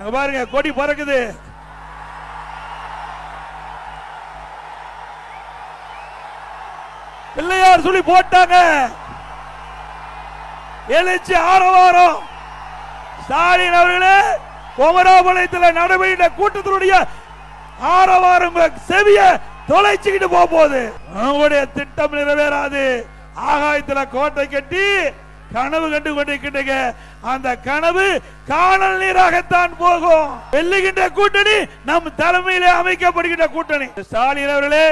அங்க பாருங்க கொடி பறக்குது. பிள்ளையார் சொல்லி போட்டாங்க. எழுச்சி ஆரவாரம். ஸ்டாலின் அவர்களே குமராபாளையத்தில் நடைபெற்ற கூட்டத்தினுடைய ஆரவாரம் செவிய தொலைச்சுக்கிட்டு போக போகுது. உங்களுடைய திட்டம் நிறைவேறாது. ஆகாயத்துல கோட்டை கட்டி கனவு கண்டு கொண்டிருக்கின்றீங்க அந்த கனவு காணல் நீராகத்தான் போகும். வெல்லுகின்ற கூட்டணி நம் தலைமையிலே அமைக்கப்படுகின்ற கூட்டணி. ஸ்டாலின் அவர்களே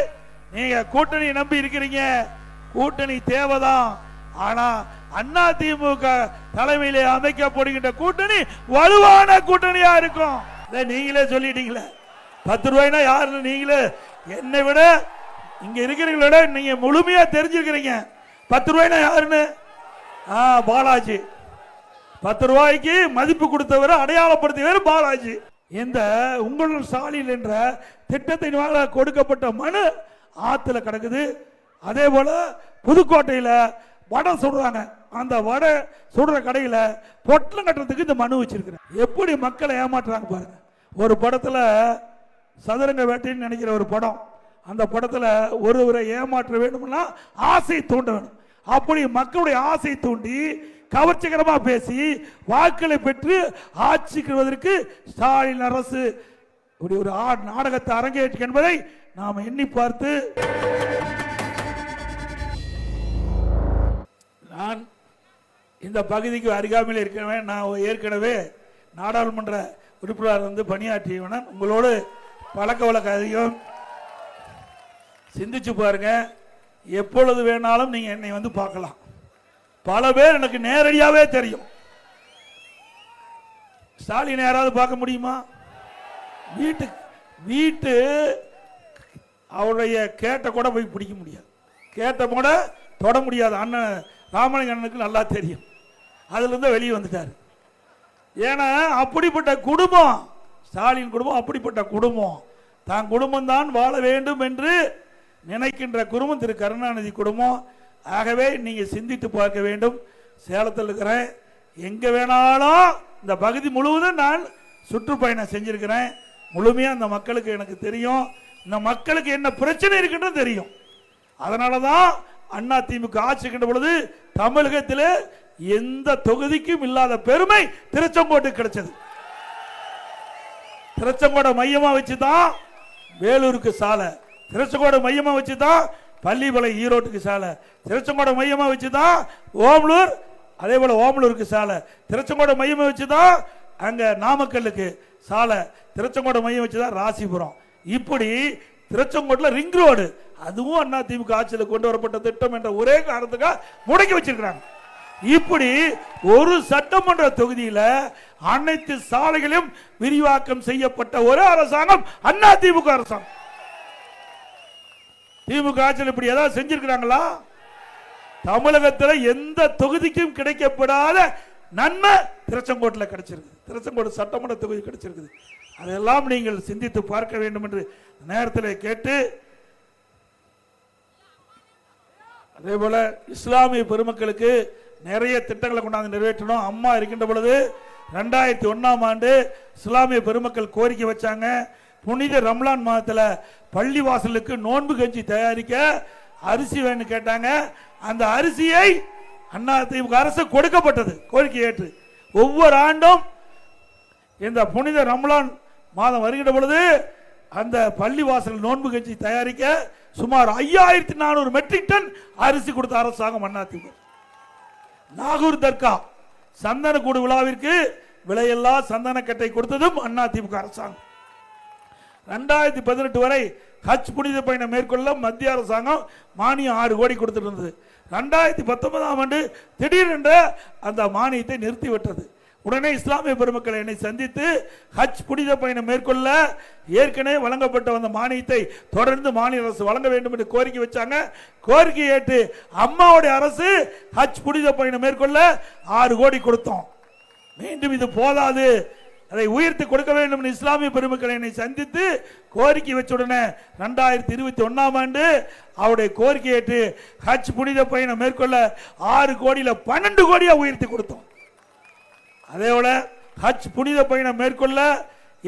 நீங்க கூட்டணி நம்பி இருக்கிறீங்க. கூட்டணி தேவைதான். ஆனா அண்ணா திமுக தலைமையிலே அமைக்கப்படுகின்ற கூட்டணி வலுவான கூட்டணியா இருக்கும். நீங்களே சொல்லிட்டீங்களே. பத்து ரூபாய்னா யாருன்னு நீங்களே. என்னை விட இங்க இருக்கிறவங்கள விட நீங்க முழுமையா தெரிஞ்சிருக்கிறீங்க. பத்து ரூபாய்னா யாருன்னு? பாலாஜி. பத்து ரூபாய்க்கு மதிப்பு கொடுத்தவர் அடையாளப்படுத்தியவர் பாலாஜி. இந்த உங்களுடன் சாலையில் என்ற திட்டத்தின் கொடுக்கப்பட்ட மனு ஆற்றுல கிடக்குது. அதே போல் புதுக்கோட்டையில் வடை சுடுறாங்க. அந்த வடை சுடுற கடையில் பொட்டலம் கட்டுறதுக்கு இந்த மனு வச்சிருக்கிறேன். எப்படி மக்களை ஏமாற்றுறாங்க பாருங்க. ஒரு படத்தில் சதுரங்க வேட்டைன்னு நினைக்கிற ஒரு படம். அந்த படத்தில் ஒருவரை ஏமாற்ற வேண்டும்னா ஆசை தூண்ட வேணும். அப்படி மக்களுடைய ஆசை தூண்டி கவர்ச்சிகரமாக பேசி வாக்களை பெற்று ஆட்சிக்குவதற்கு ஸ்டாலின் அரசு இப்படி ஒரு ஆ- நாடகத்தை அரங்கேற்று என்பதை நாம் எண்ணி பார்த்து நான் இந்த பகுதிக்கு அருகாமையில் இருக்கிறவன். நான் ஏற்கனவே நாடாளுமன்ற உறுப்பினர் வந்து பணியாற்றியவனன் உங்களோடு பழக்க வழக்க அதிகம் சிந்திச்சு பாருங்கள் எப்பொழுது வேணாலும் நீங்கள் என்னை வந்து பார்க்கலாம். பல பேர் எனக்கு நேரடியாகவே தெரியும். ஸ்டாலின் யாராவது பார்க்க முடியுமா? வீட்டு வீட்டு அவருடைய கேட்ட கூட போய் பிடிக்க முடியாது. கேட்ட கூட தொட முடியாது. அண்ணன் ராமலிங்க அண்ணனுக்கு நல்லா தெரியும். அதுலேருந்து வெளியே வந்துட்டார். ஏன்னா அப்படிப்பட்ட குடும்பம் ஸ்டாலின் குடும்பம் அப்படிப்பட்ட குடும்பம். தான் குடும்பம் தான் வாழ வேண்டும் என்று நினைக்கின்ற குடும்பம் திரு கருணாநிதி குடும்பம். ஆகவே நீங்கள் சிந்தித்து பார்க்க வேண்டும். சேலத்தில் இருக்கிறேன். எங்கே வேணாலும் இந்த பகுதி முழுவதும் நான் சுற்றுப்பயணம் செஞ்சுருக்கிறேன். முழுமையாக அந்த மக்களுக்கு எனக்கு தெரியும். இந்த மக்களுக்கு என்ன பிரச்சனை இருக்குன்னு தெரியும். அதனால தான் அண்ணா திமுக ஆட்சிக்கின்ற பொழுது தமிழகத்தில் எந்த தொகுதிக்கும் இல்லாத பெருமை திருச்செங்கோட்டு கிடைச்சது. திருச்செங்கோட மையமாக வச்சு தான் வேலூருக்கு சாலை. திருச்செங்கோடு மையமாக வச்சு தான் பள்ளிப்பாளையம் ஈரோட்டுக்கு சாலை. திருச்செங்கோடு மையமாக வச்சு தான் ஓமலூர் அதே போல் ஓமலூருக்கு சாலை. திருச்செங்கோடு மையமாக வச்சு தான் அங்கே நாமக்கல்லுக்கு சாலை. திருச்செங்கோடு மையம் வச்சு தான் ராசிபுரம். இப்படி திருச்செங்கோட்டில் ரிங் ரோடு அதுவும் அண்ணா திமுக ஆட்சியில் கொண்டு வரப்பட்ட திட்டம் என்ற ஒரே காரணத்துக்காக முடக்கி வச்சிருக்கிறாங்க. இப்படி ஒரு சட்டமன்ற தொகுதியில் அனைத்து சாலைகளையும் விரிவாக்கம் செய்யப்பட்ட ஒரு அரசாங்கம் அண்ணா திமுக அரசாங்கம். திமுக ஆட்சியில் இப்படி ஏதாவது செஞ்சிருக்கிறாங்களா? தமிழகத்தில் எந்த தொகுதிக்கும் கிடைக்கப்படாத நன்மை திருச்செங்கோட்டில் கிடைச்சிருக்கு. திருச்செங்கோடு சட்டமன்ற தொகுதி கிடைச்சிருக்குது. அதெல்லாம் நீங்கள் சிந்தித்து பார்க்க வேண்டும் என்று நேரத்தில் கேட்டு அதே போல இஸ்லாமிய பெருமக்களுக்கு நிறைய திட்டங்களை கொண்டாந்து நிறைவேற்றணும். அம்மா இருக்கின்ற பொழுது ரெண்டாயிரத்தி ஒன்றாம் ஆண்டு இஸ்லாமிய பெருமக்கள் கோரிக்கை வச்சாங்க. புனித ரம்லான் மாதத்தில் பள்ளி வாசலுக்கு நோன்பு கஞ்சி தயாரிக்க அரிசி வேணும் கேட்டாங்க. அந்த அரிசியை அண்ணா திமுக அரசு கொடுக்கப்பட்டது கோரிக்கை ஏற்று. ஒவ்வொரு ஆண்டும் இந்த புனித ரம்லான் மாதம் வருகின்ற பொழுது அந்த பள்ளி வாசல் நோன்பு கஞ்சி தயாரிக்க சுமார் ஐயாயிரத்தி நானூறு மெட்ரிக் டன் அரிசி கொடுத்த அரசாங்கம் அதிமுக நாகூர் தர்கா சந்தன கூடு விழாவிற்கு விலையெல்லாம் சந்தனக்கட்டை கொடுத்ததும் அதிமுக அரசாங்கம். ரெண்டாயிரத்தி பதினெட்டு வரை ஹஜ் புனித பயணம் மேற்கொள்ள மத்திய அரசாங்கம் மானியம் ஆறு கோடி கொடுத்துட்டு இருந்தது ரெண்டாயிரத்தி பத்தொன்பதாம் ஆண்டு திடீரென்று அந்த மானியத்தை நிறுத்திவிட்டது. உடனே இஸ்லாமிய பெருமக்களை என்னை சந்தித்து ஹஜ் புனித பயணம் மேற்கொள்ள ஏற்கனவே வழங்கப்பட்ட அந்த மானியத்தை தொடர்ந்து மாநில அரசு வழங்க வேண்டும் என்று கோரிக்கை வச்சாங்க. கோரிக்கை ஏற்று அம்மாவுடைய அரசு ஹஜ் புனித பயணம் மேற்கொள்ள ஆறு கோடி கொடுத்தோம். மீண்டும் இது போதாது. அதை உயர்த்தி கொடுக்க வேண்டும் என்று இஸ்லாமிய பெருமக்கள் என்னை சந்தித்து கோரிக்கை வச்ச உடனே ரெண்டாயிரத்தி இருபத்தி ஒன்றாம் ஆண்டு அவருடைய கோரிக்கை ஏற்று ஹஜ் புனித பயணம் மேற்கொள்ள ஆறு கோடியில் பன்னெண்டு கோடியாக உயர்த்தி கொடுத்தோம். அதே போல ஹஜ் புனித பயணம் மேற்கொள்ள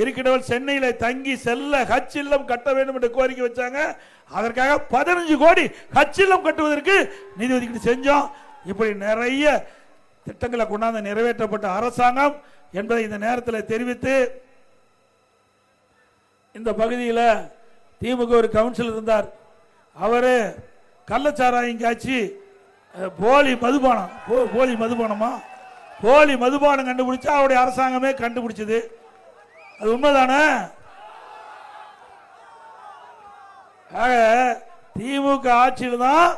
இருக்கிறவர் சென்னையில் தங்கி செல்ல ஹஜ் இல்லம் கட்ட வேண்டும் என்று கோரிக்கை வச்சாங்க. அதற்காக பதினஞ்சு கோடி ஹஜ் இல்லம் கட்டுவதற்கு நிதி ஒதுக்கீடு செஞ்சோம். இப்படி நிறைய திட்டங்களை கொண்டாந்து நிறைவேற்றப்பட்ட அரசாங்கம் என்பதை இந்த நேரத்தில் தெரிவித்து இந்த பகுதியில் திமுக ஒரு கவுன்சிலர் இருந்தார். அவர் கள்ளச்சாராயம் காய்ச்சி போலி மதுபானம் போ- போலி மதுபானமா? போலி மதுபானம் கண்டுபிடிச்சா அவருடைய அரசாங்கமே கண்டுபிடிச்சது. அது உண்மைதானே? ஆக திமுக ஆட்சியில் தான்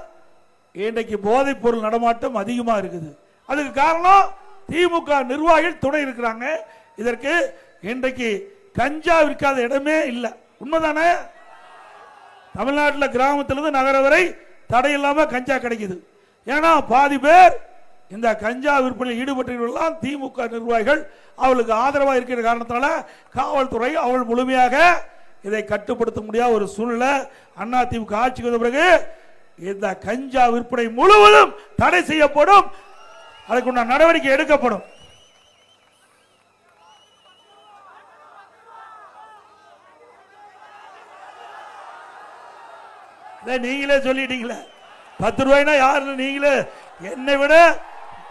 இன்றைக்கு போதைப் பொருள் நடமாட்டம் அதிகமாக இருக்குது. அதுக்கு காரணம் திமுக நிர்வாகிகள் துணை இருக்கிறாங்க. இதற்கு இன்றைக்கு கஞ்சா விற்காத இடமே இல்லை. உண்மைதானே? தமிழ்நாட்டில் கிராமத்திலிருந்து நகர வரை தடை இல்லாமல் கஞ்சா கிடைக்குது. ஏன்னா பாதி பேர் இந்த கஞ்சா விற்பனையில் ஈடுபட்டவர்கள்லாம் திமுக நிர்வாகிகள். அவளுக்கு ஆதரவாக இருக்கிற காரணத்தினால காவல்துறை அவள் முழுமையாக இதை கட்டுப்படுத்த முடியாத ஒரு சூழ்நிலை. அண்ணா திமுக ஆட்சிக்கு வந்த பிறகு இந்த கஞ்சா விற்பனை முழுவதும் தடை செய்யப்படும். அதுக்குண்டான நடவடிக்கை எடுக்கப்படும். நீங்களே சொல்லிட்டீங்களே. பத்து ரூபாய்னா யாருன்னு நீங்களே. என்னை விட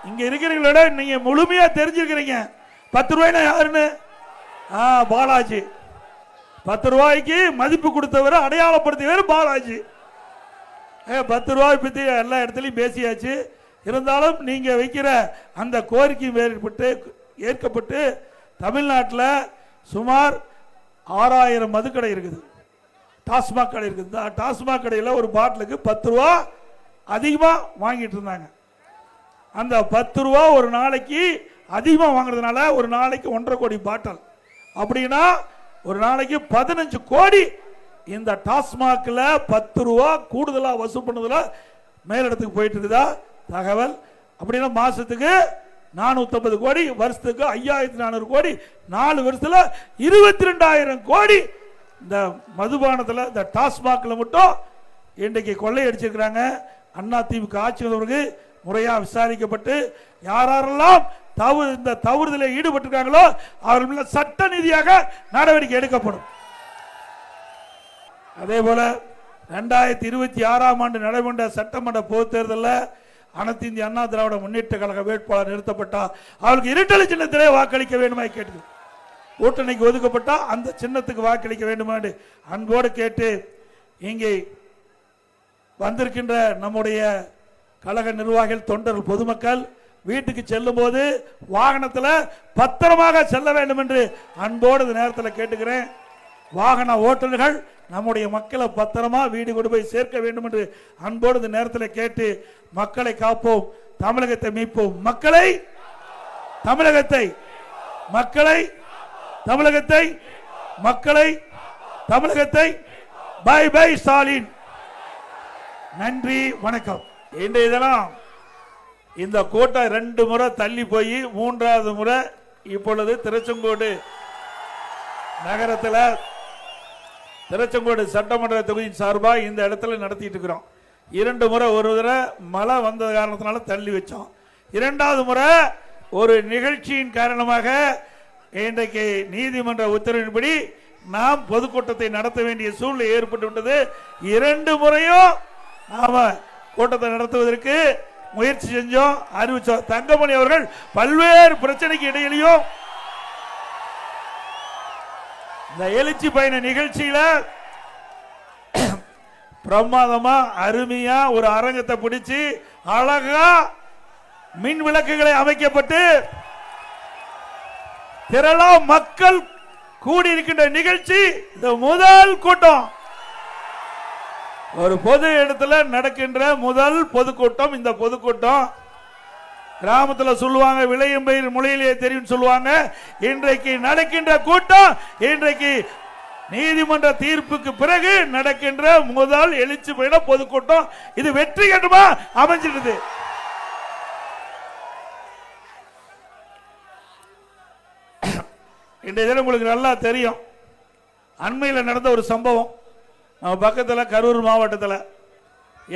இங்க இருக்கிறீங்களோட விட நீங்க முழுமையா தெரிஞ்சிருக்கிறீங்க. பத்து ரூபாய்னா யாருன்னு? ஆ பாலாஜி. பத்து ரூபாய்க்கு மதிப்பு கொடுத்தவர் அடையாளப்படுத்தியவர் பாலாஜி. பத்து ரூபாய் பத்தி எல்லா இடத்துலையும் பேசியாச்சு. இருந்தாலும் நீங்கள் வைக்கிற அந்த கோரிக்கை வேறுபட்டு ஏற்கப்பட்டு தமிழ்நாட்டில் சுமார் ஆறாயிரம் மதுக்கடை இருக்குது. டாஸ்மாக் கடை இருக்குது. இந்த டாஸ்மாக் கடையில் ஒரு பாட்டிலுக்கு பத்து ரூபா அதிகமாக வாங்கிட்டு இருந்தாங்க. அந்த பத்து ரூபா ஒரு நாளைக்கு அதிகமாக வாங்குறதுனால ஒரு நாளைக்கு ஒன்றரை கோடி பாட்டில். அப்படின்னா ஒரு நாளைக்கு பதினஞ்சு கோடி இந்த டாஸ்மாகில் பத்து ரூபா கூடுதலாக வசூல் பண்ணதில் மேலிடத்துக்கு போயிட்டு இருக்குதா? தகவல். அப்படின்னா மாசத்துக்கு நானூற்றம்பது கோடி வருஷத்துக்கு ஐயாயிரத்தி நானூறு கோடி நாலு வருஷத்துல இருபத்தி ரெண்டாயிரம் கோடி இந்த மதுபானத்தில் இந்த டாஸ்மாகில் மட்டும் இன்றைக்கு கொள்ளையடிச்சிருக்கிறாங்க அண்ணா திமுக ஆட்சி வந்தவருக்கு முறையாக விசாரிக்கப்பட்டு யாரெல்லாம் தவறு இந்த தவறுதலில் ஈடுபட்டிருக்காங்களோ அவர்கள் மேல சட்ட ரீதியாக நடவடிக்கை எடுக்கப்படும். அதே போல ரெண்டாயிரத்தி இருபத்தி ஆறாம் ஆண்டு நடைபெற்ற சட்டமன்ற பொதுத் தேர்தலில் அனைத்து இந்திய அண்ணா திராவிட முன்னேற்ற கழக வேட்பாளர் நிறுத்தப்பட்டார் அவருக்கு இருட்டலை சின்னத்திலே வாக்களிக்க வேண்டுமா கேட்டு கூட்டணிக்கு ஒதுக்கப்பட்டால் அந்த சின்னத்துக்கு வாக்களிக்க வேண்டுமா என்று அன்போடு கேட்டு இங்கே வந்திருக்கின்ற நம்முடைய கழக நிர்வாகிகள் தொண்டர்கள் பொதுமக்கள் வீட்டுக்கு செல்லும் போது வாகனத்தில் பத்திரமாக செல்ல வேண்டும் என்று அன்போடு இந்த நேரத்தில் கேட்டுக்கிறேன். வாகன ஓட்டுநர்கள் நம்முடைய மக்களை பத்திரமா வீடு கொண்டு போய் சேர்க்க வேண்டும் என்று அன்போடு இந்த நேரத்தில் கேட்டு மக்களை காப்போம் தமிழகத்தை மீட்போம். மக்களை தமிழகத்தை மக்களை தமிழகத்தை மக்களை தமிழகத்தை. பை பை ஸ்டாலின் நன்றி வணக்கம். இன்றைய தினம் இந்த கூட்டம் ரெண்டு முறை தள்ளி போய் மூன்றாவது முறை இப்பொழுது திருச்செங்கோடு நகரத்தில் திருச்செங்கோடு சட்டமன்ற தொகுதியின் சார்பாக இந்த இடத்துல நடத்திட்டு இருக்கிறோம். இரண்டு முறை ஒரு தடவை மழை வந்த காரணத்தினால தள்ளி வச்சோம். இரண்டாவது முறை ஒரு நிகழ்ச்சியின் காரணமாக இன்றைக்கு நீதிமன்ற உத்தரவின்படி நாம் பொதுக்கூட்டத்தை நடத்த வேண்டிய சூழ்நிலை ஏற்பட்டு விட்டது. இரண்டு முறையும் நாம கூட்டத்தை நடத்துவதற்கு முயற்சி செஞ்சோம் அறிவிச்சோம். தங்கமணி அவர்கள் பல்வேறு பிரச்சனைக்கு இடையிலையும் இந்த எழுச்சி பயண நிகழ்ச்சியில பிரமாதமா அருமையா ஒரு அரங்கத்தை பிடிச்சு அழகா மின் விளக்குகளை அமைக்கப்பட்டு திரளா மக்கள் கூடியிருக்கின்ற நிகழ்ச்சி இந்த முதல் கூட்டம். ஒரு பொது இடத்துல நடக்கின்ற முதல் பொதுக்கூட்டம் இந்த பொதுக்கூட்டம். கிராமத்தில் சொல்லுவாங்க விளையும் பயிர் மொழியிலே தெரியும் சொல்லுவாங்க. இன்றைக்கு நடக்கின்ற கூட்டம் இன்றைக்கு நீதிமன்ற தீர்ப்புக்கு பிறகு நடக்கின்ற முதல் எழுச்சி பயண பொதுக்கூட்டம். இது வெற்றி கட்டமா அமைஞ்சிடுது இன்றைய தினம் உங்களுக்கு நல்லா தெரியும். அண்மையில் நடந்த ஒரு சம்பவம். நம்ம பக்கத்தில் கரூர் மாவட்டத்தில்.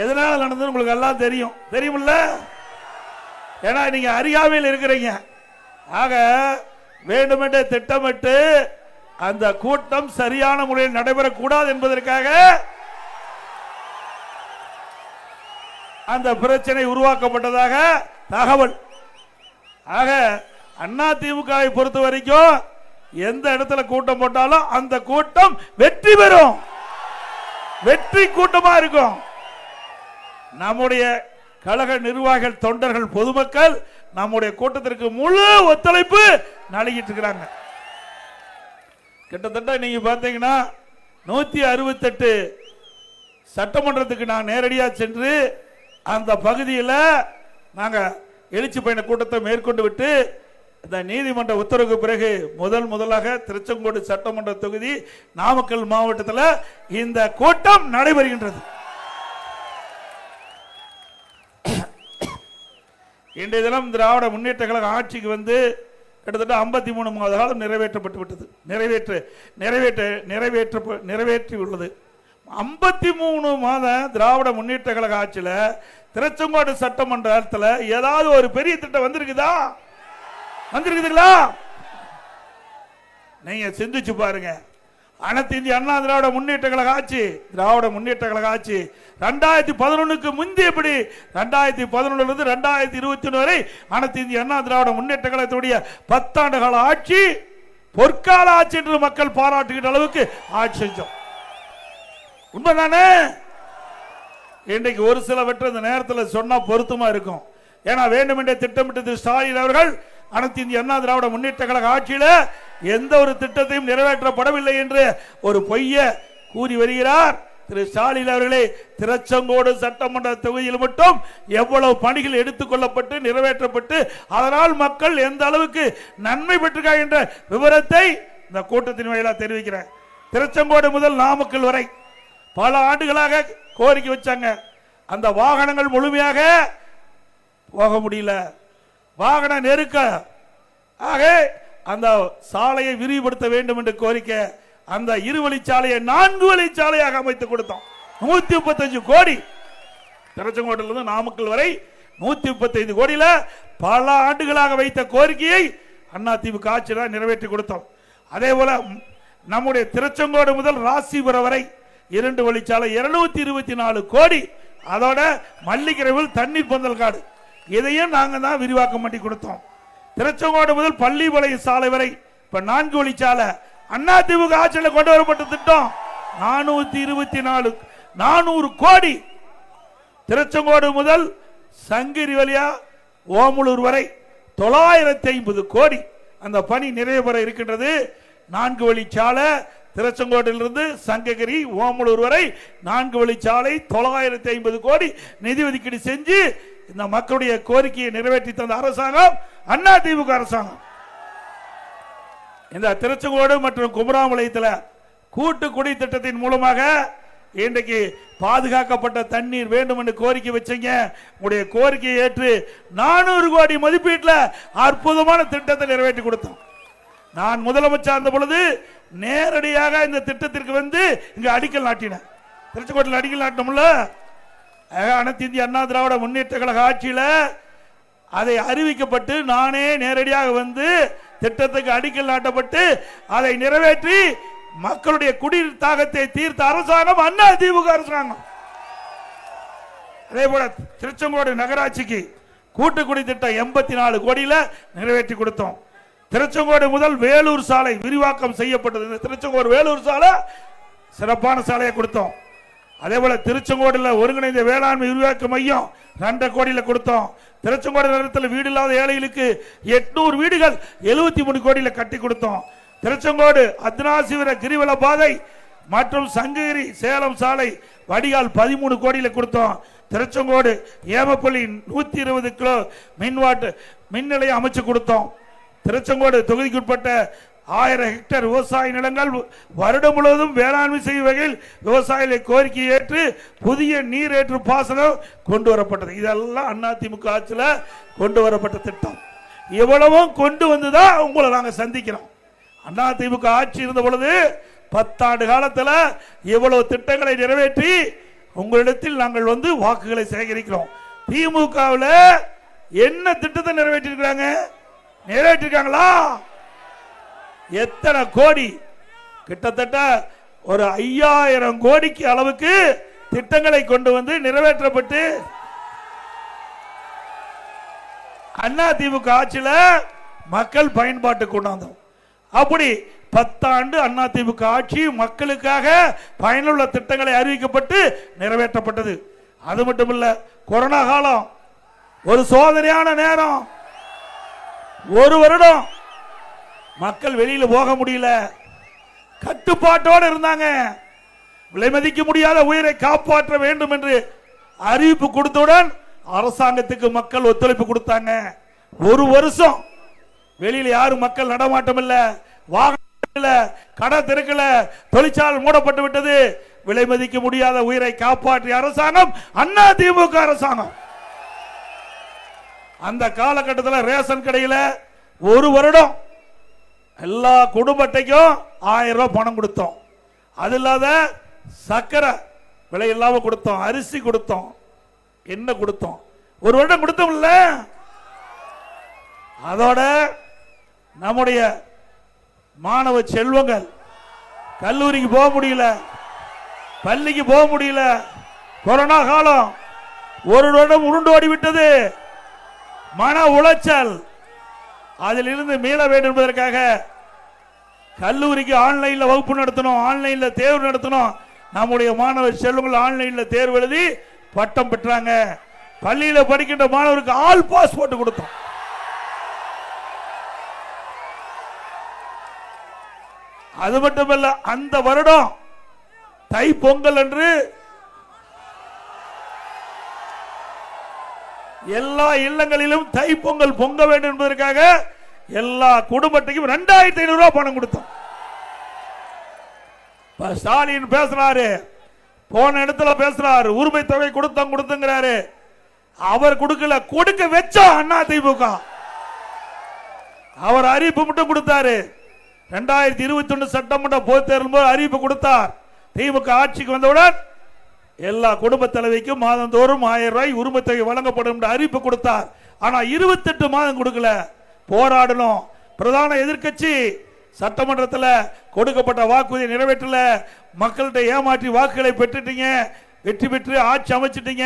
எதனால் நடந்தது உங்களுக்கு எல்லாம் தெரியும். தெரியுமில்ல? ஏன்னா நீங்க அறியாமையில் இருக்கிறீங்க. ஆக வேண்டுமென்றே திட்டமிட்டு அந்த கூட்டம் சரியான முறையில் நடைபெறக்கூடாது என்பதற்காக அந்த பிரச்சனை உருவாக்கப்பட்டதாக தகவல். ஆக அண்ணா திமுகவை பொறுத்த வரைக்கும் எந்த இடத்துல கூட்டம் போட்டாலும் அந்த கூட்டம் வெற்றி பெறும். வெற்றி கூட்டமா இருக்கும். நம்முடைய கழக நிர்வாகிகள் தொண்டர்கள் பொதுமக்கள் நம்முடைய கூட்டத்திற்கு முழு ஒத்துழைப்பு நல்கிட்டு இருக்கிறாங்க. கிட்டத்தட்ட நீங்க பார்த்தீங்கன்னா நூத்தி அறுபத்தெட்டு சட்டமன்றத்துக்கு நான் நேரடியாக சென்று அந்த பகுதியில் நாங்கள் எழுச்சி பயண கூட்டத்தை மேற்கொண்டு விட்டு இந்த நீதிமன்ற உத்தரவுக்கு பிறகு முதல் முதலாக திருச்செங்கோடு சட்டமன்ற தொகுதி நாமக்கல் மாவட்டத்தில் இந்த கூட்டம் நடைபெறுகின்றது. இன்றைய தினம் திராவிட முன்னேற்ற கழக ஆட்சிக்கு வந்து கிட்டத்தட்ட ஐம்பத்தி மூணு மாத காலம் நிறைவேற்றப்பட்டு விட்டது. நிறைவேற்று நிறைவேற்ற நிறைவேற்ற நிறைவேற்றி உள்ளது. ஐம்பத்தி மூணு மாதம் திராவிட முன்னேற்ற கழக ஆட்சியில் திருச்செங்கோடு சட்டமன்றத்தில் ஏதாவது ஒரு பெரிய திட்டம் வந்திருக்குதா? வந்திருக்குதுங்களா? நீங்கள் சிந்திச்சு பாருங்கள் அனைத்து இந்திய அண்ணா திராவிட முன்னேற்ற கழக ஆட்சி திராவிட முன்னேற்ற கழக ஆட்சி ரெண்டாயிரத்தி பதினொன்னுக்கு எப்படி ரெண்டாயிரத்தி பதினொன்னுல இருந்து ரெண்டாயிரத்தி இருபத்தி ஒன்று வரை அனைத்து இந்திய அண்ணா திராவிட முன்னேற்ற கழகத்துடைய பத்தாண்டு கால ஆட்சி பொற்கால ஆட்சி என்று மக்கள் பாராட்டுகின்ற அளவுக்கு ஆட்சி செஞ்சோம். உண்மைதானே? இன்றைக்கு ஒரு சிலவற்றை இந்த நேரத்தில் சொன்னால் பொருத்தமாக இருக்கும். ஏன்னா வேண்டுமென்றே திட்டமிட்டது ஸ்டாலின் அவர்கள் அனைத்து இந்திய அண்ணா திராவிட முன்னேற்ற கழக ஆட்சியில் எந்த ஒரு திட்டத்தையும் நிறைவேற்றப்படவில்லை என்று ஒரு பொய்ய கூறி வருகிறார். திரு ஸ்டாலின் அவர்களே திருச்செங்கோடு சட்டமன்ற தொகுதியில் மட்டும் எவ்வளவு பணிகள் எடுத்துக் கொள்ளப்பட்டு நிறைவேற்றப்பட்டு அதனால் மக்கள் எந்த அளவுக்கு நன்மை பெற்றிருக்காங்க என்ற விவரத்தை இந்த கூட்டத்தின் வாயிலாக தெரிவிக்கிறேன். திருச்செங்கோடு முதல் நாமக்கல் வரை பல ஆண்டுகளாக கோரிக்கை வச்சாங்க. அந்த வாகனங்கள் முழுமையாக போக முடியல. வாகன நெருக்க. ஆக அந்த சாலையை விரிவுபடுத்த வேண்டும் என்று கோரிக்கை அந்த இருவழிச்சாலையை நான்கு வழிச்சாலையாக அமைத்து கொடுத்தோம். நூத்தி முப்பத்தஞ்சு கோடி. திருச்செங்கோட்டில் இருந்து நாமக்கல் வரை நூத்தி முப்பத்தைந்து கோடியில பல ஆண்டுகளாக வைத்த கோரிக்கையை அண்ணா திமுக ஆட்சியில் நிறைவேற்றி கொடுத்தோம். அதே போல நம்முடைய திருச்செங்கோடு முதல் ராசிபுரம் வரை இரண்டு வழிச்சாலை இருநூத்தி இருபத்தி நாலு கோடி. அதோட மல்லிகரவில் தண்ணீர் பந்தல் காடு இதையும் நாங்கள் தான் விரிவாக்கம் பண்ணி கொடுத்தோம். திருச்செங்கோடு முதல் பள்ளிப்பாளையம் சாலை வரை இப்போ நான்கு வழிச்சாலை அண்ணா திமுக ஆட்சியில் கொண்டு வரப்பட்ட திட்டம் நானூத்தி இருபத்தி நாலு நானூறு கோடி. திருச்செங்கோடு முதல் சங்கிரி வழியா ஓமலூர் வரை தொள்ளாயிரத்தி ஐம்பது கோடி. அந்த பணி நிறைவு பெற இருக்கின்றது. நான்கு வழிச்சாலை திருச்செங்கோட்டிலிருந்து சங்ககிரி ஓமலூர் வரை நான்கு வழிச்சாலை தொள்ளாயிரத்தி ஐம்பது கோடி நிதி ஒதுக்கீடு செஞ்சு இந்த மக்களுடைய கோரிக்கையை நிறைவேற்றி தந்த அரசாங்கம் அண்ணா திமுக அரசாங்கம். இந்த திருச்செங்கோடு மற்றும் குமராமலயத்தில் கூட்டு குடி திட்டத்தின் மூலமாக இன்றைக்கு பாதுகாக்கப்பட்ட தண்ணீர் வேண்டும் என்று கோரிக்கை வச்சீங்க. உங்களுடைய கோரிக்கையை ஏற்று நானூறு கோடி மதிப்பீட்டில் அற்புதமான திட்டத்தை நிறைவேற்றி கொடுத்தோம். நான் முதலமைச்சர் இருந்த பொழுது நேரடியாக இந்த திட்டத்திற்கு வந்து இங்கே அடிக்கல் நாட்டினேன். திருச்செங்கோட்டில் அடிக்கல் நாட்டினோம்ல? அனைத்து இந்திய அண்ணா திராவிட முன்னேற்ற கழக ஆட்சியில் அதை அறிவிக்கப்பட்டு நானே நேரடியாக வந்து திட்டத்துக்கு அடிக்கல் நாட்டப்பட்டு அதை நிறைவேற்றி மக்களுடைய குடிநீர் தாகத்தை தீர்த்த அரசாங்கம் அண்ணா திமுக அரசாங்கம். அதே போல திருச்செங்கோடு நகராட்சிக்கு கூட்டுக்குடி திட்டம் எண்பத்தி நாலு கோடியில் நிறைவேற்றி கொடுத்தோம். திருச்செங்கோடு முதல் வேலூர் சாலை விரிவாக்கம் செய்யப்பட்டது. திருச்செங்கோடு வேலூர் சாலை சிறப்பான சாலையை கொடுத்தோம். அதே போல திருச்செங்கோடில் ஒருங்கிணைந்த வேளாண்மை உருவாக்க மையம் ரெண்டரை கோடியில் கொடுத்தோம். திருச்செங்கோடு நகரத்தில் வீடு இல்லாத ஏழைகளுக்கு எட்நூறு வீடுகள் எழுபத்தி மூணு கோடியில் கட்டி கொடுத்தோம். திருச்செங்கோடு அத்னாசிவர கிரிவல பாதை மற்றும் சங்ககிரி சேலம் சாலை வடிகால் பதிமூணு கோடியில் கொடுத்தோம். திருச்செங்கோடு ஏமப்பள்ளி நூற்றி இருபது கிலோ மின்வாட்டு மின் நிலையம் அமைச்சு கொடுத்தோம். திருச்செங்கோடு தொகுதிக்குட்பட்ட ஆயிரம் ஹெக்டேர் விவசாய நிலங்கள் வருடம் முழுவதும் வேளாண்மை செய்யும் வகையில் விவசாயிகளை கோரிக்கை ஏற்று புதிய நீரேற்று பாசனம் கொண்டு வரப்பட்டது. இதெல்லாம் அதிமுக ஆட்சியில் கொண்டு வரப்பட்ட திட்டம். இவ்வளவும் கொண்டு வந்துதான் உங்களை நாங்கள் சந்திக்கிறோம். அதிமுக ஆட்சி இருந்த பொழுது பத்தாண்டு காலத்தில் இவ்வளவு திட்டங்களை நிறைவேற்றி உங்களிடத்தில் நாங்கள் வந்து வாக்குகளை சேகரிக்கிறோம். திமுகவில் என்ன திட்டத்தை நிறைவேற்றிருக்கிறாங்க? நிறைவேற்றிருக்காங்களா? எத்தனை கோடி? கிட்டத்தட்ட ஒரு ஐயாயிரம் கோடிக்கு அளவுக்கு திட்டங்களை கொண்டு வந்து நிறைவேற்றப்பட்டு அண்ணா திமுக ஆட்சியில் மக்கள் பயன்பாட்டு கொண்டாந்தோம். அப்படி பத்தாண்டு அண்ணா திமுக ஆட்சி மக்களுக்காக பயனுள்ள திட்டங்களை அறிவிக்கப்பட்டு நிறைவேற்றப்பட்டது. அது மட்டும் இல்ல கொரோனா காலம் ஒரு சோதனையான நேரம் ஒரு வருடம் மக்கள் வெளியில் போக முடியல. கட்டுப்பாட்டோடு இருந்தாங்க. விலை மதிக்க முடியாத உயிரை காப்பாற்ற வேண்டும் என்று அறிவிப்பு கொடுத்தவுடன் அரசாங்கத்துக்கு மக்கள் ஒத்துழைப்பு கொடுத்தாங்க. ஒரு வருஷம் வெளியில் யாரும் மக்கள் நடமாட்டம் இல்லை வாகனம் இல்லை கடை தெருக்கல தொழிற்சாலை மூடப்பட்டு விட்டது. விலை மதிக்க முடியாத உயிரை காப்பாற்றிய அரசாங்கம் அண்ணா திமுக அரசாங்கம். அந்த காலகட்டத்தில் ரேஷன் கடையில் ஒரு வருடம் எல்லா குடும்பத்தைக்கும் ஆயிரம் ரூபாய் பணம் கொடுத்தோம். அது இல்லாத சக்கரை விலை இல்லாமல் கொடுத்தோம் அரிசி கொடுத்தோம் என்ன கொடுத்தோம். ஒரு வருடம் கொடுத்தோம்ல? அதோட நம்முடைய மாணவ செல்வங்கள் கல்லூரிக்கு போக முடியல பள்ளிக்கு போக முடியல கொரோனா காலம் ஒரு வருடம் உருண்டு ஓடி விட்டது மன உளைச்சல் அதிலிருந்து மீள வேண்டும் என்பதற்காக கல்லூரிக்கு ஆன்லைன்ல வகுப்பு நடத்தணும் ஆன்லைன்ல தேர்வு நடத்தணும். நம்முடைய மாணவ செல்வங்கள் ஆன்லைன்ல தேர்வு எழுதி பட்டம் பெற்றாங்க. பள்ளியில படிக்கின்ற மாணவருக்கு ஆல் பாஸ் போட்டு கொடுத்தோம். அது மட்டுமல்ல அந்த வருடம் தை பொங்கல் அன்று எல்லா இல்லங்களிலும் தைப்பொங்கல் பொங்க வேண்டும் என்பதற்காக எல்லா குடும்பத்தையும் ரெண்டாயிரத்தி ஐநூறு ரூபாய் பணம் கொடுத்தோம். ஸ்டாலின் பேசுறாரு. போன இடத்துல பேசுறாரு. உரிமை தொகை கொடுத்தோம் கொடுத்துங்கிறாரு. அவர் கொடுக்கல கொடுக்க வச்சா அண்ணா திமுக. அவர் அறிவிப்பு மட்டும் கொடுத்தாரு. ரெண்டாயிரத்தி இருபத்தி ஒன்று சட்டமன்ற பொதுத் தேர்தல் போது அறிவிப்பு கொடுத்தார். திமுக ஆட்சிக்கு வந்தவுடன் எல்லா குடும்ப தலைவிக்கும் மாதந்தோறும் ஆயிரம் ரூபாய் உரிமத்தொகை வழங்கப்படும் என்று அறிவிப்பு கொடுத்தார். ஆனால் இருபத்தெட்டு மாதம் கொடுக்கல. போராடணும். பிரதான எதிர்க்கட்சி சட்டமன்றத்தில் கொடுக்கப்பட்ட வாக்குறுதியை நிறைவேற்றல. மக்கள்கிட்ட ஏமாற்றி வாக்குகளை பெற்றுட்டீங்க. வெற்றி பெற்று ஆட்சி அமைச்சிட்டீங்க.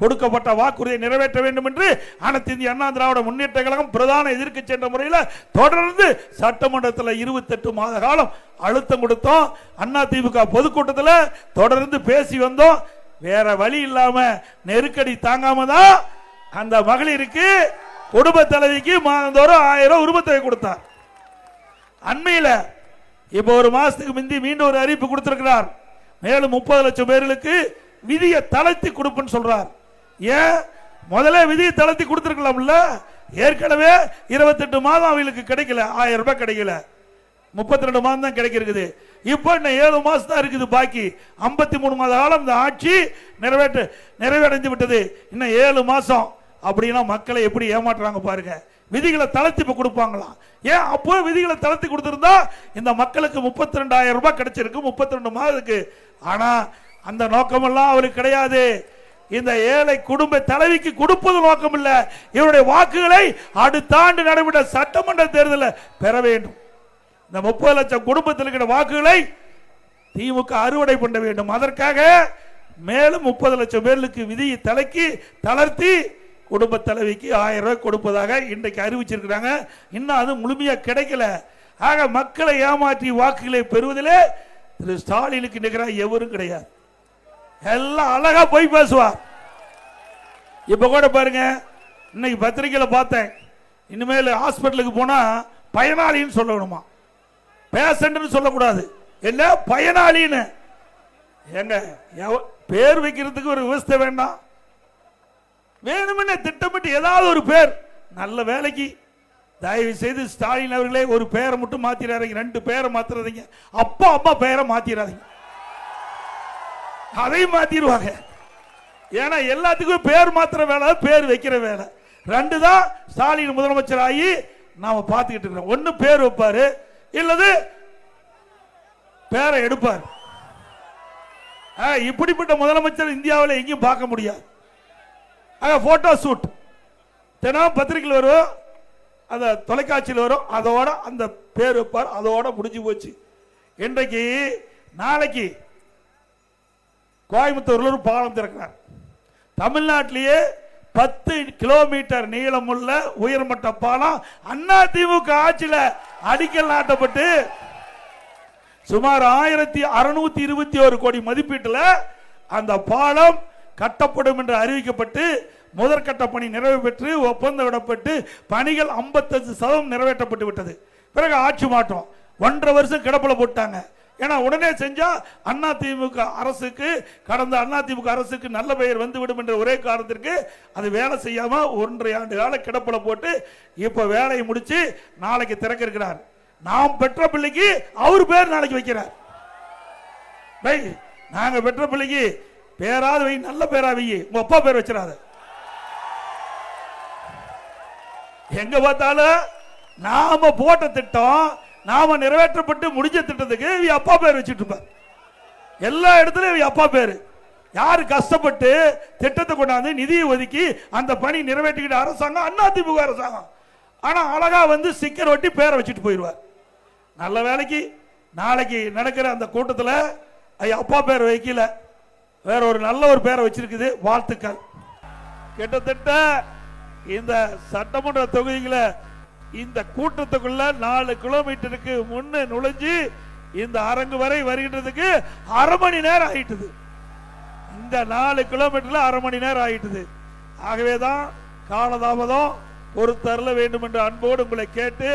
கொடுக்கப்பட்ட வாக்குறுதியை நிறைவேற்ற வேண்டும் என்று அனைத்து இந்திய அண்ணா திராவிட முன்னேற்ற கழகம் பிரதான எதிர்க்கு சென்ற முறையில் தொடர்ந்து சட்டமன்றத்தில் இருபத்தெட்டு மாத காலம் அழுத்தம் கொடுத்தோம். அண்ணா திமுக பொதுக்கூட்டத்தில் தொடர்ந்து பேசி வந்தோம். வேற வழி இல்லாம நெருக்கடி தாங்காம தான் அந்த மகளிருக்கு குடும்ப தலைவிக்கு மாதந்தோறும் ஆயிரம் உருவத்தொகை கொடுத்தார். அண்மையில் இப்போ ஒரு மாசத்துக்கு முந்தி மீண்டும் ஒரு அறிவிப்பு கொடுத்திருக்கிறார். மேலும் முப்பது லட்சம் பேர்களுக்கு விதியை தளர்த்தி கொடுப்புன்னு சொல்றார். ஏன்? முதல்ல விதியை தளர்த்தி கொடுத்துருக்கலாம்ல? ஏற்கனவே இருபத்தெட்டு மாதம் அவங்களுக்கு கிடைக்கல. ஆயிரம் ரூபாய் கிடைக்கல. முப்பத்தி ரெண்டு மாதம் தான் கிடைக்கிறது இப்போ இன்னும் ஏழு மாதம் தான் இருக்குது பாக்கி. ஐம்பத்தி மூணு மாத காலம் இந்த ஆட்சி நிறைவேற்ற நிறைவடைந்து விட்டது. இன்னும் ஏழு மாதம். அப்படின்னா மக்களை எப்படி ஏமாற்றுறாங்க பாருங்க. விதிகளை தளர்த்தி இப்போ கொடுப்பாங்களாம். ஏன் அப்போ விதிகளை தளர்த்தி கொடுத்துருந்தா இந்த மக்களுக்கு முப்பத்தி ரெண்டாயிரம் ரூபாய் கிடைச்சிருக்கு முப்பத்தி ரெண்டு மாதத்துக்கு. ஆனால் அந்த நோக்கமெல்லாம் அவருக்கு கிடையாது. இந்த ஏழை குடும்ப தலைவிக்கு கொடுப்பது நோக்கம் இல்ல இவருடைய வாக்குகளை அடுத்த ஆண்டு நடைபெற்ற சட்டமன்ற தேர்தலில் பெற வேண்டும். இந்த முப்பது லட்சம் குடும்பத்தில் இருக்கிற வாக்குகளை திமுக அறுவடை பண்ண வேண்டும். அதற்காக மேலும் முப்பது லட்சம் பேர்களுக்கு விதியை தலைக்கி தளர்த்தி குடும்ப தலைவிக்கு ஆயிரம் ரூபாய் கொடுப்பதாக இன்றைக்கு அறிவிச்சிருக்கிறாங்க. இன்னும் அது முழுமையாக கிடைக்கல. ஆக மக்களை ஏமாற்றி வாக்குகளை பெறுவதிலே திரு ஸ்டாலினுக்கு நிகராக எவரும் கிடையாது. எல்லாம் அழகா போய் பேசுவார் இப்ப கூட பாருங்க இன்னைக்கு பத்திரிக்கையில பார்த்தேன். இனிமேல் ஹாஸ்பிட்டலுக்கு போனா பயனாளின்னு சொல்லணுமா? பேஷண்ட்னு சொல்லக்கூடாது. என்ன பயனாளின்னு. எங்க பேர் வைக்கிறதுக்கு ஒரு விவசாய வேண்டாம். வேணுமென திட்டமிட்டு ஏதாவது ஒரு பேர். நல்ல வேலைக்கு. தயவு செய்து ஸ்டாலின் அவர்களே ஒரு பேரை மட்டும் மாத்திராதீங்க. ரெண்டு பேரை மாத்திராதீங்க. அப்பா அம்மா பேரை மாத்திராதீங்க. அதையும் மாத்திடுவாங்க. ஏன்னா எல்லாத்துக்கும் பேர் மாத்திர வேலை பேர் வைக்கிற வேலை. ரெண்டு தான் ஸ்டாலின் முதலமைச்சர் ஆகி நாம பார்த்துக்கிட்டு இருக்கிறோம். ஒன்று பேர் வைப்பாரு இல்லது பேரை எடுப்பார். ஆ, இப்படிப்பட்ட முதலமைச்சர் இந்தியாவில் எங்கேயும் பார்க்க முடியாது. போட்டோ ஷூட் தினம் பத்திரிகையில் வரும் அந்த தொலைக்காட்சியில் வரும் அதோட அந்த பேர் வைப்பார் அதோட முடிஞ்சு போச்சு. இன்றைக்கு நாளைக்கு கோயம்புத்தூரில் ஒரு பாலம் திறக்கிறார். தமிழ்நாட்டிலேயே பத்து கிலோமீட்டர் நீளமுள்ள உயர்மட்ட பாலம் அண்ணா திமுக ஆட்சியில் அடிக்கல் நாட்டப்பட்டு சுமார் ஆயிரத்தி அறுநூத்தி இருபத்தி ஒரு கோடி மதிப்பீட்டில் அந்த பாலம் கட்டப்படும் என்று அறிவிக்கப்பட்டு முதற்கட்ட பணி நிறைவு பெற்று ஒப்பந்தம் விடப்பட்டு பணிகள் 55% சதவீதம் நிறைவேற்றப்பட்டு விட்டது. பிறகு ஆட்சி மாற்றம். ஒன்றரை வருஷம் கிடப்பில் போட்டாங்க. ஏன்னா உடனே செஞ்சா அண்ணா திமுக அரசுக்கு கடந்த அண்ணா திமுக அரசுக்கு நல்ல பெயர் வந்துவிடும் என்ற ஒரே காரணத்திற்கு அது வேலை செய்யாம ஒன்றரை ஆண்டு கால கிடப்பில் போட்டு இப்ப வேலையை முடிச்சு நாளைக்கு திறக்க இருக்கிறார் நாம் பெற்ற பிள்ளைக்கு அவர் பேர் நாளைக்கு வைக்கிறார். பை நாங்க பெற்ற பிள்ளைக்கு பேராது வை நல்ல பேரா வை உங்க அப்பா பேர் வச்சிடாத. எங்க பார்த்தாலும் நாம போட்ட திட்டம் நாம நிறைவேற்றப்பட்டு முடிஞ்ச திட்டத்துக்கு இவ அப்பா பேர் வச்சுட்டு இருப்பார். எல்லா இடத்துலயும் இவ அப்பா பேர். யார் கஷ்டப்பட்டு திட்டத்தை கொண்டாந்து நிதியை ஒதுக்கி அந்த பணி நிறைவேற்றிக்கிட்ட அரசாங்கம் அண்ணா திமுக அரசாங்கம். ஆனால் அழகா வந்து சிக்கர் ஒட்டி பேரை வச்சுட்டு போயிடுவார். நல்ல வேலைக்கு நாளைக்கு நடக்கிற அந்த கூட்டத்தில் ஐயா அப்பா பேர் வைக்கல. வேற ஒரு நல்ல ஒரு பேரை வச்சிருக்குது வாழ்த்துக்கள். கிட்டத்தட்ட இந்த சட்டமன்ற தொகுதிகளை இந்த கூட்டத்துக்குள்ள நாலு கிலோமீட்டருக்கு முன்ன நுழைஞ்சு இந்த அரங்கு வரை வருகின்றதுக்கு அரை மணி நேரம் ஆயிட்டுது. இந்த நாலு கிலோமீட்டர்ல அரை மணி நேரம் ஆயிட்டுது. ஆகவே தான் காலதாமதம் பொறுத்தரல வேண்டும் என்ற அன்போடு உங்களை கேட்டு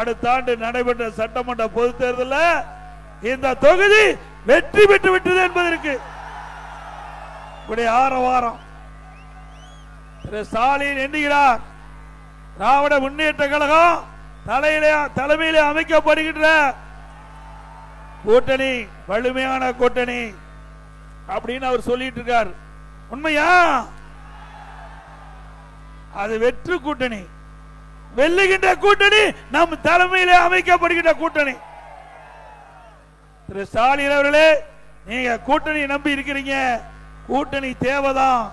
அடுத்த ஆண்டு நடைபெற்ற சட்டமன்ற பொது தேர்தலில் இந்த தொகுதி வெற்றி பெற்று விட்டது என்பதற்கு இப்படி ஆரவாரம். ஸ்டாலின் எண்ணுகிறார். திராவிட முன்னேற்ற கழகம் தலையிலே தலைமையிலே அமைக்கப்படுகின்ற கூட்டணி வலிமையான கூட்டணி அப்படின்னு அவர் சொல்லிட்டு இருக்கார். உண்மையா? அது வெற்று கூட்டணி. வெல்லுகின்ற கூட்டணி நம் தலைமையிலே அமைக்கப்படுகின்ற கூட்டணி. திரு ஸ்டாலின் அவர்களே நீங்க கூட்டணி நம்பி இருக்கிறீங்க. கூட்டணி தேவைதான்.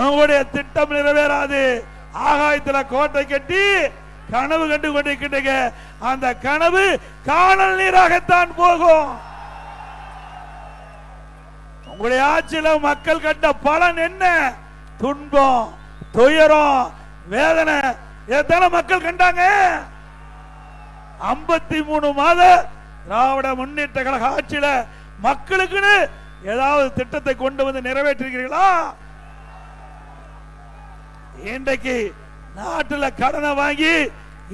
உங்களுடைய திட்டம் நிறைவேறாது. ஆகாயத்துல கோட்டை கட்டி கனவு கண்டு கொண்டிருக்கின்றீங்க. அந்த கனவு காணல் நீராகத்தான் போகும். உங்களுடைய ஆட்சியில மக்கள் கண்ட பலன் என்ன? துன்பம் துயரம் வேதனை. எத்தனை மக்கள் கண்டாங்க? ஐம்பத்தி மூணு மாத திராவிட முன்னேற்ற கழக ஆட்சியில மக்களுக்குன்னு ஏதாவது திட்டத்தை கொண்டு வந்து நிறைவேற்றிருக்கிறீர்களா இன்றைக்கு நாட்டில் கடனை வாங்கி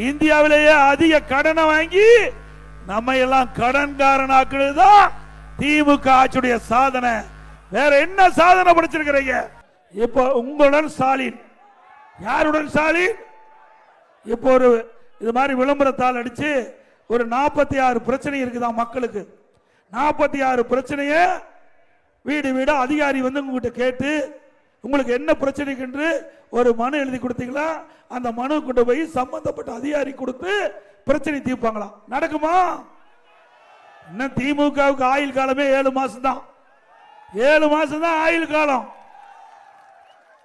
இந்தியாவிலேயே அதிக கடனை வாங்கி நம்ம எல்லாம் கடன்காரனாக்குறது தான் திமுக ஆட்சியுடைய சாதனை. வேற என்ன சாதனை படிச்சிருக்கிறீங்க? இப்போ உங்களுடன் ஸ்டாலின். யாருடன் ஸ்டாலின்? இப்போ ஒரு இது மாதிரி விளம்பரத்தால் அடிச்சு ஒரு நாற்பத்தி ஆறு பிரச்சனை இருக்குதா மக்களுக்கு? நாற்பத்தி ஆறு பிரச்சனையை வீடு வீடு அதிகாரி வந்து உங்ககிட்ட கேட்டு உங்களுக்கு என்ன பிரச்சனைக்கு என்று ஒரு மனு எழுதி கொடுத்தீங்களா? அந்த மனு கொண்டு போய் சம்பந்தப்பட்ட அதிகாரி கொடுத்து பிரச்சனை தீர்ப்பாங்களாம் நடக்குமா? இன்னும் திமுகவுக்கு ஆயுள் காலமே ஏழு மாசம் தான் ஏழு மாசம் தான் ஆயுள் காலம்.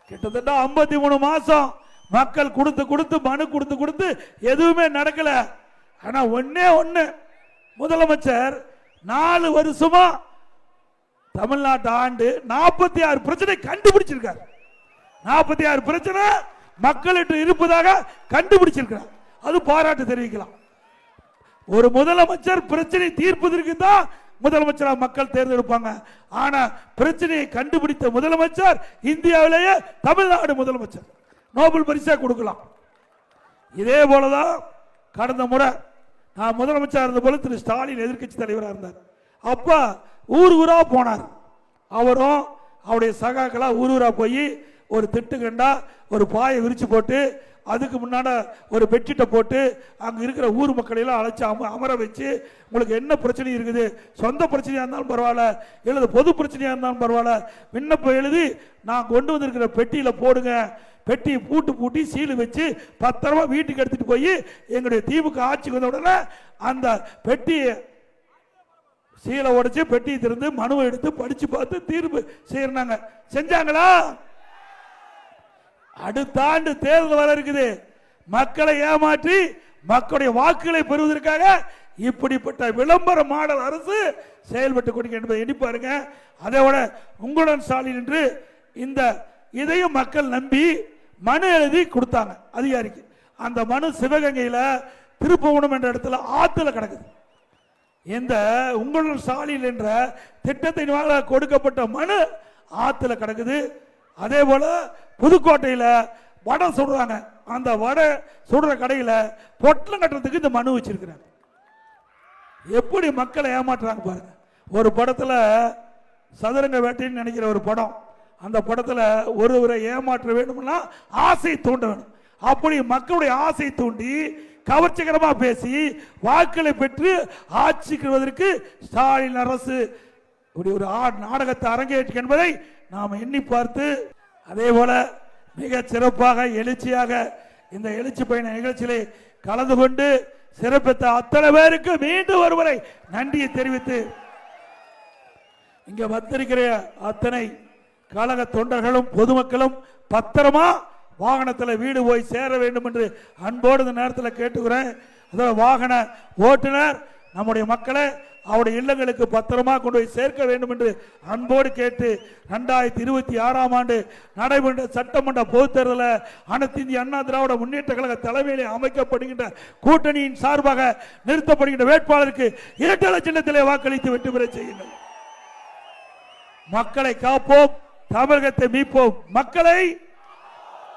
கிட்டத்தட்ட ஐம்பத்தி மூணு மாசம் மக்கள் கொடுத்து கொடுத்து மனு கொடுத்து கொடுத்து எதுவுமே நடக்கல. ஆனா ஒன்னே ஒன்னு முதலமைச்சர் நாலு வருஷமா தமிழ்நாட்டு ஆண்டு நாற்பத்தி ஆறு பிரச்சனை கண்டுபிடிச்சிருக்கார். நாற்பத்தி ஆறு பிரச்சனை மக்களிட்டு இருப்பதாக கண்டுபிடிச்சிருக்கிறார். அது பாராட்டு தெரிவிக்கலாம். ஒரு முதலமைச்சர் பிரச்சனை தீர்ப்பதற்கு தான் முதலமைச்சராக மக்கள் தேர்ந்தெடுப்பாங்க. ஆனா பிரச்சனையை கண்டுபிடித்த முதலமைச்சர் இந்தியாவிலேயே தமிழ்நாடு முதலமைச்சர். நோபல் பரிசா கொடுக்கலாம். இதே போலதான் கடந்த முறை நான் முதலமைச்சர் இருந்த போல திரு ஸ்டாலின் எதிர்க்கட்சி தலைவராக இருந்தார். அப்போ ஊர் ஊராக போனார். அவரும் அவருடைய சகாக்களாக ஊர் ஊராக போய் ஒரு திட்டு கண்டா ஒரு பாயை விரித்து போட்டு அதுக்கு முன்னாட ஒரு பெட்ஷீட்டை போட்டு அங்கே இருக்கிற ஊர் மக்களையெல்லாம் அழைச்சி அம அமர வச்சு உங்களுக்கு என்ன பிரச்சனை இருக்குது? சொந்த பிரச்சனையாக இருந்தாலும் பரவாயில்ல எழுது பொது பிரச்சனையாக இருந்தாலும் பரவாயில்ல. விண்ணப்பம் எழுதி நான் கொண்டு வந்திருக்கிற பெட்டியில் போடுங்க. பெட்டியை பூட்டு பூட்டி சீல் வச்சு பத்திரமா வீட்டுக்கு எடுத்துகிட்டு போய் எங்களுடைய தீவுக்கு ஆட்சிக்கு வந்த உடனே அந்த பெட்டியை சீலை உடைச்சு பெட்டியை திறந்து மனுவை எடுத்து படிச்சு பார்த்து தீர்ப்பு செய்யறாங்க. செஞ்சாங்களா? அடுத்த ஆண்டு தேர்தல் வர இருக்குது. மக்களை ஏமாற்றி மக்களுடைய வாக்குகளை பெறுவதற்காக இப்படிப்பட்ட விளம்பர மாடல் அரசு செயல்பட்டு கொடுக்க என்பதை எண்ணி பாருங்க. உங்களுடன் ஸ்டாலின் என்று இந்த இதையும் மக்கள் நம்பி மனு எழுதி கொடுத்தாங்க. அதிகாரிக்கு. அந்த மனு சிவகங்கையில் திருப்புவனம் என்ற இடத்துல ஆத்துல கிடக்குது. இந்த உங்களுடன் சாலையில் என்ற திட்டத்தின் கொடுக்கப்பட்ட மனு ஆற்றுல கிடக்குது. அதே போல் புதுக்கோட்டையில் வடை சுடுறாங்க. அந்த வடை சுடுற கடையில் பொட்டலம் கட்டுறதுக்கு இந்த மனு வச்சிருக்கிறாங்க. எப்படி மக்களை ஏமாற்றுறாங்க பாருங்க. ஒரு படத்தில் சதுரங்க வேட்டைன்னு நினைக்கிற ஒரு படம். அந்த படத்தில் ஒருவரை ஏமாற்ற வேண்டும்னா ஆசை தூண்ட வேணும். அப்படி மக்களுடைய ஆசை தூண்டி கவர்ச்சிகரமாக பேசி வாக்களை பெற்று ஆட்சிக்குவதற்கு ஸ்டாலின் அரசு இப்படி ஒரு ஆ- நாடகத்தை அரங்கேற்று என்பதை நாம் எண்ணி பார்த்து அதே போல மிக சிறப்பாக எழுச்சியாக இந்த எழுச்சி பயண நிகழ்ச்சியிலே கலந்து கொண்டு சிறப்பித்த அத்தனை பேருக்கு மீண்டும் ஒருமுறை நன்றியை தெரிவித்து இங்க வந்திருக்கிற அத்தனை கழக தொண்டர்களும் பொதுமக்களும் பத்திரமா வாகனத்தில் வீடு போய் சேர வேண்டும் என்று அன்போடு இந்த நேரத்தில் கேட்டுக்கிறேன். அதாவது வாகன ஓட்டுநர் நம்முடைய மக்களை அவருடைய இல்லங்களுக்கு பத்திரமா கொண்டு போய் சேர்க்க வேண்டும் என்று அன்போடு கேட்டு ரெண்டாயிரத்தி இருபத்தி ஆறாம் ஆண்டு நடைபெற்ற சட்டமன்ற பொதுத் தேர்தலில் அனைத்து இந்திய அண்ணா திராவிட முன்னேற்ற கழக தலைமையிலே அமைக்கப்படுகின்ற கூட்டணியின் சார்பாக நிறுத்தப்படுகின்ற வேட்பாளருக்கு இரட்டை சின்னத்திலே வாக்களித்து வெற்றி பெற செய்யுங்கள் மக்களை காப்போம் தமிழகத்தை மீட்போம். மக்களை